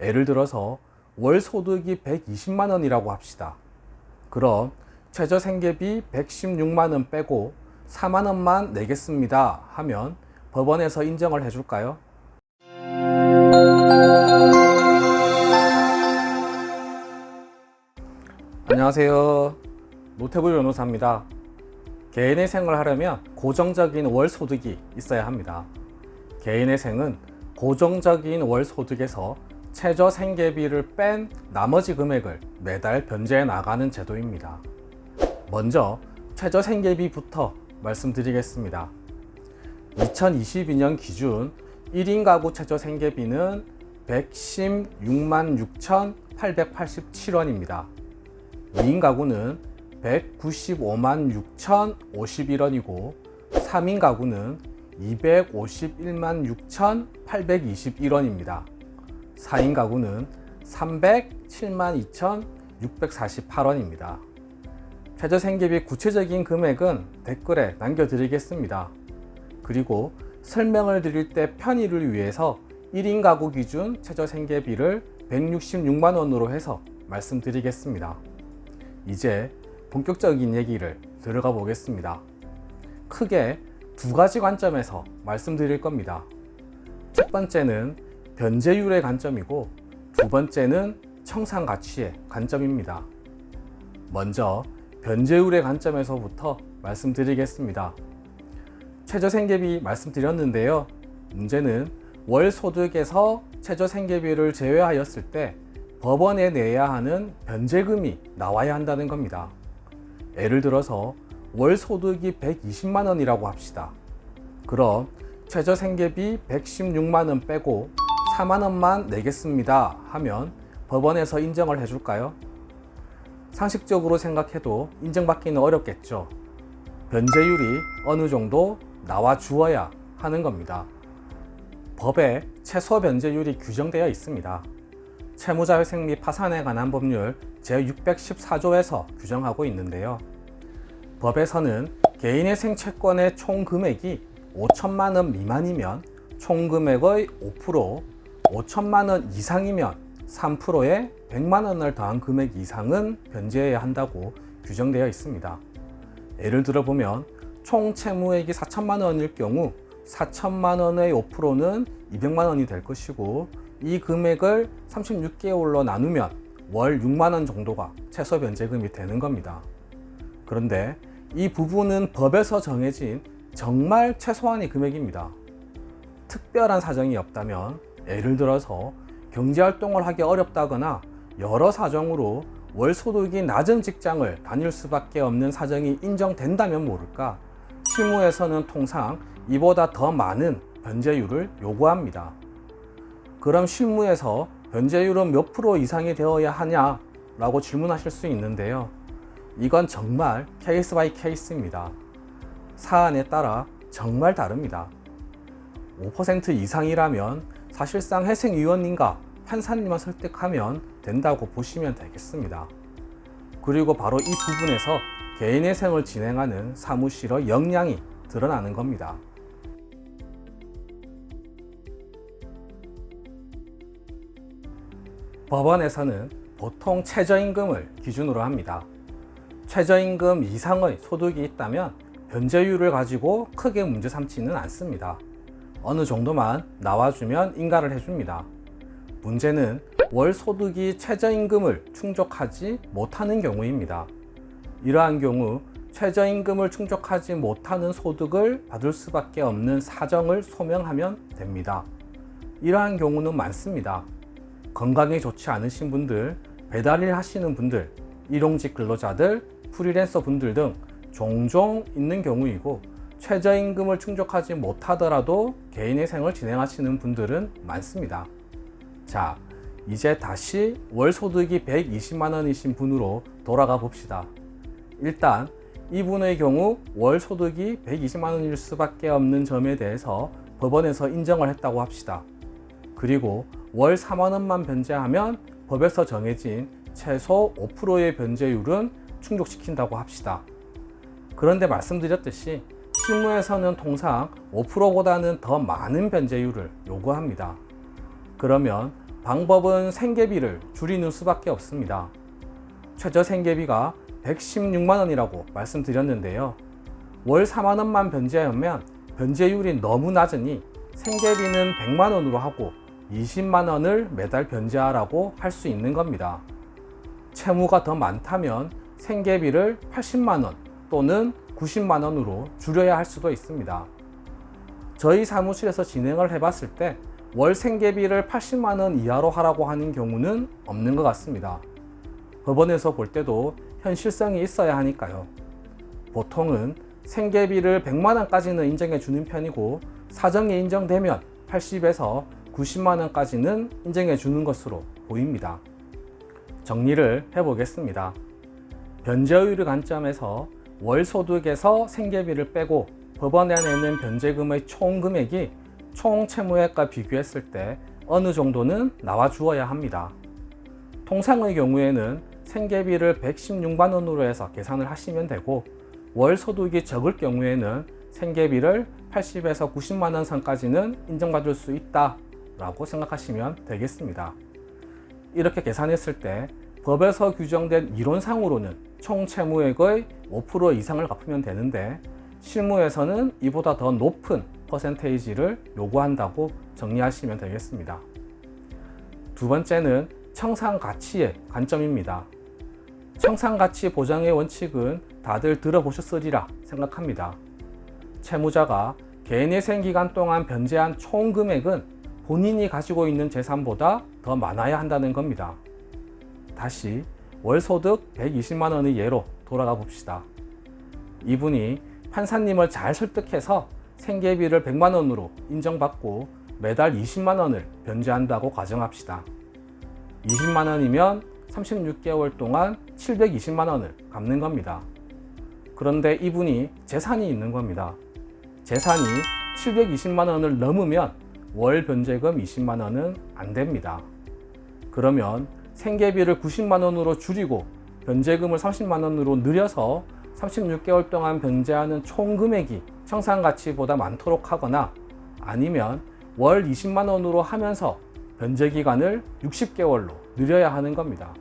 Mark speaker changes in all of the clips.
Speaker 1: 예를 들어서 월 소득이 120만 원이라고 합시다. 그럼 최저 생계비 116만 원 빼고 4만 원만 내겠습니다 하면 법원에서 인정을 해줄까요? 안녕하세요. 노태부 변호사입니다. 개인의 생을 하려면 고정적인 월 소득이 있어야 합니다. 개인의 생은 고정적인 월 소득에서 최저 생계비를 뺀 나머지 금액을 매달 변제해 나가는 제도입니다. 먼저 최저 생계비부터 말씀드리겠습니다. 2022년 기준 1인 가구 최저 생계비는 116만 6,887원입니다. 2인 가구는 195만 6,051원이고 3인 가구는 251만 6,821원입니다. 4인 가구는 307만 2,648원입니다. 최저 생계비 구체적인 금액은 댓글에 남겨드리겠습니다. 그리고 설명을 드릴 때 편의를 위해서 1인 가구 기준 최저 생계비를 166만 원으로 해서 말씀드리겠습니다. 이제 본격적인 얘기를 들어가 보겠습니다. 크게 두 가지 관점에서 말씀드릴 겁니다. 첫 번째는 변제율의 관점이고 두 번째는 청산 가치의 관점입니다. 먼저 변제율의 관점에서부터 말씀드리겠습니다. 최저 생계비 말씀드렸는데요. 문제는 월 소득에서 최저 생계비를 제외하였을 때 법원에 내야 하는 변제금이 나와야 한다는 겁니다. 예를 들어서 월 소득이 120만 원이라고 합시다. 그럼 최저 생계비 116만 원 빼고 4만 원만 내겠습니다 하면 법원에서 인정을 해줄까요? 상식적으로 생각해도 인정받기는 어렵겠죠. 변제율이 어느 정도 나와 주어야 하는 겁니다. 법에 최소 변제율이 규정되어 있습니다. 채무자 회생 및 파산에 관한 법률 제614조에서 규정하고 있는데요. 법에서는 개인의 생채권의 총 금액이 5천만 원 미만이면 총 금액의 5%, 5천만 원 이상이면 3%에 100만 원을 더한 금액 이상은 변제해야 한다고 규정되어 있습니다. 예를 들어 보면 총 채무액이 4천만 원일 경우 4천만 원의 5%는 200만 원이 될 것이고 이 금액을 36개월로 나누면 월 6만 원 정도가 최소 변제금이 되는 겁니다. 그런데 이 부분은 법에서 정해진 정말 최소한의 금액입니다. 특별한 사정이 없다면 예를 들어서 경제활동을 하기 어렵다거나 여러 사정으로 월 소득이 낮은 직장을 다닐 수밖에 없는 사정이 인정된다면 모를까 실무에서는 통상 이보다 더 많은 변제율을 요구합니다. 그럼 실무에서 변제율은 몇 프로 이상이 되어야 하냐 라고 질문하실 수 있는데요. 이건 정말 케이스 바이 케이스입니다. 사안에 따라 정말 다릅니다. 5% 이상이라면 사실상 회생위원님과 판사님만 설득하면 된다고 보시면 되겠습니다. 그리고 바로 이 부분에서 개인회생을 진행하는 사무실의 역량이 드러나는 겁니다. 법원에서는 보통 최저임금을 기준으로 합니다. 최저임금 이상의 소득이 있다면 변제율을 가지고 크게 문제 삼지는 않습니다. 어느 정도만 나와주면 인가를 해줍니다. 문제는 월 소득이 최저임금을 충족하지 못하는 경우입니다. 이러한 경우 최저임금을 충족하지 못하는 소득을 받을 수밖에 없는 사정을 소명하면 됩니다. 이러한 경우는 많습니다. 건강이 좋지 않으신 분들, 배달일 하시는 분들, 일용직 근로자들, 프리랜서 분들 등 종종 있는 경우이고 최저임금을 충족하지 못하더라도 개인회생을 진행하시는 분들은 많습니다. 자, 이제 다시 월 소득이 120만 원이신 분으로 돌아가 봅시다. 일단 이분의 경우 월 소득이 120만 원일 수밖에 없는 점에 대해서 법원에서 인정을 했다고 합시다. 그리고 월 4만 원만 변제하면 법에서 정해진 최소 5%의 변제율은 충족시킨다고 합시다. 그런데 말씀드렸듯이 실무에서는 통상 5%보다는 더 많은 변제율을 요구합니다. 그러면 방법은 생계비를 줄이는 수밖에 없습니다. 최저 생계비가 116만 원이라고 말씀드렸는데요. 월 4만 원만 변제하면 변제율이 너무 낮으니 생계비는 100만 원으로 하고 20만 원을 매달 변제하라고 할 수 있는 겁니다. 채무가 더 많다면 생계비를 80만 원 또는 90만 원으로 줄여야 할 수도 있습니다. 저희 사무실에서 진행을 해봤을 때 월 생계비를 80만 원 이하로 하라고 하는 경우는 없는 것 같습니다. 법원에서 볼 때도 현실성이 있어야 하니까요. 보통은 생계비를 100만 원까지는 인정해 주는 편이고 사정이 인정되면 80에서 90만 원까지는 인정해 주는 것으로 보입니다. 정리를 해보겠습니다. 변제율의 관점에서 월 소득에서 생계비를 빼고 법원에 내는 변제금의 총 금액이 총 채무액과 비교했을 때 어느 정도는 나와 주어야 합니다. 통상의 경우에는 생계비를 116만 원으로 해서 계산을 하시면 되고 월 소득이 적을 경우에는 생계비를 80에서 90만 원 선까지는 인정받을 수 있다 라고 생각하시면 되겠습니다. 이렇게 계산했을 때 법에서 규정된 이론상으로는 총 채무액의 5% 이상을 갚으면 되는데 실무에서는 이보다 더 높은 퍼센테이지를 요구한다고 정리하시면 되겠습니다. 두 번째는 청산 가치의 관점입니다. 청산 가치 보장의 원칙은 다들 들어보셨으리라 생각합니다. 채무자가 개인회생 기간 동안 변제한 총 금액은 본인이 가지고 있는 재산보다 더 많아야 한다는 겁니다. 다시 월 소득 120만 원의 예로 돌아가 봅시다. 이분이 판사님을 잘 설득해서 생계비를 100만 원으로 인정받고 매달 20만 원을 변제한다고 가정합시다. 20만 원이면 36개월 동안 720만 원을 갚는 겁니다. 그런데 이분이 재산이 있는 겁니다. 재산이 720만 원을 넘으면 월 변제금 20만 원은 안 됩니다. 그러면 생계비를 90만 원으로 줄이고 변제금을 30만 원으로 늘려서 36개월 동안 변제하는 총 금액이 청산 가치보다 많도록 하거나 아니면 월 20만 원으로 하면서 변제 기간을 60개월로 늘려야 하는 겁니다.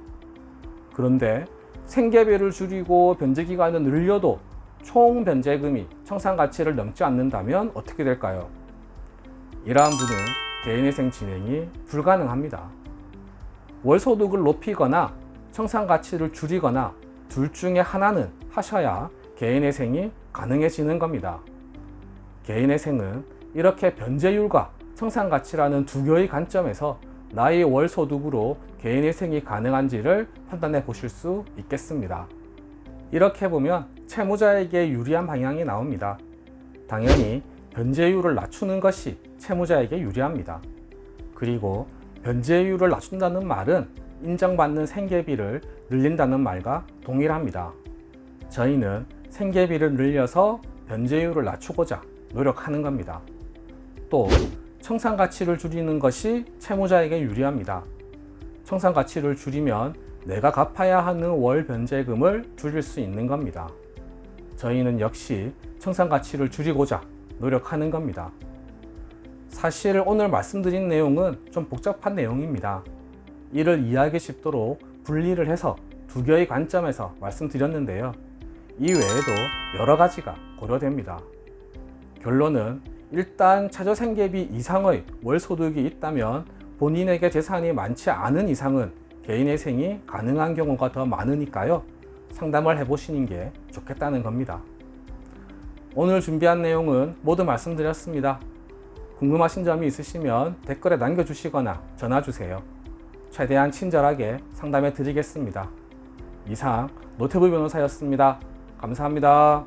Speaker 1: 그런데 생계비를 줄이고 변제 기간을 늘려도 총 변제금이 청산 가치를 넘지 않는다면 어떻게 될까요? 이러한 분은 개인회생 진행이 불가능합니다. 월 소득을 높이거나 청산 가치를 줄이거나 둘 중에 하나는 하셔야 개인회생이 가능해지는 겁니다. 개인회생은 이렇게 변제율과 청산 가치라는 두 개의 관점에서 나의 월 소득으로 개인회생이 가능한지를 판단해 보실 수 있겠습니다. 이렇게 보면 채무자에게 유리한 방향이 나옵니다. 당연히 변제율을 낮추는 것이 채무자에게 유리합니다. 그리고 변제율을 낮춘다는 말은 인정받는 생계비를 늘린다는 말과 동일합니다. 저희는 생계비를 늘려서 변제율을 낮추고자 노력하는 겁니다. 또 청산 가치를 줄이는 것이 채무자에게 유리합니다. 청산 가치를 줄이면 내가 갚아야 하는 월 변제금을 줄일 수 있는 겁니다. 저희는 역시 청산 가치를 줄이고자 노력하는 겁니다. 사실 오늘 말씀드린 내용은 좀 복잡한 내용입니다. 이를 이해하기 쉽도록 분리를 해서 두 개의 관점에서 말씀드렸는데요. 이 외에도 여러 가지가 고려됩니다. 결론은 일단 최저생계비 이상의 월 소득이 있다면 본인에게 재산이 많지 않은 이상은 개인회생이 가능한 경우가 더 많으니까요. 상담을 해보시는 게 좋겠다는 겁니다. 오늘 준비한 내용은 모두 말씀드렸습니다. 궁금하신 점이 있으시면 댓글에 남겨주시거나 전화주세요. 최대한 친절하게 상담해 드리겠습니다. 이상 노태부 변호사였습니다. 감사합니다.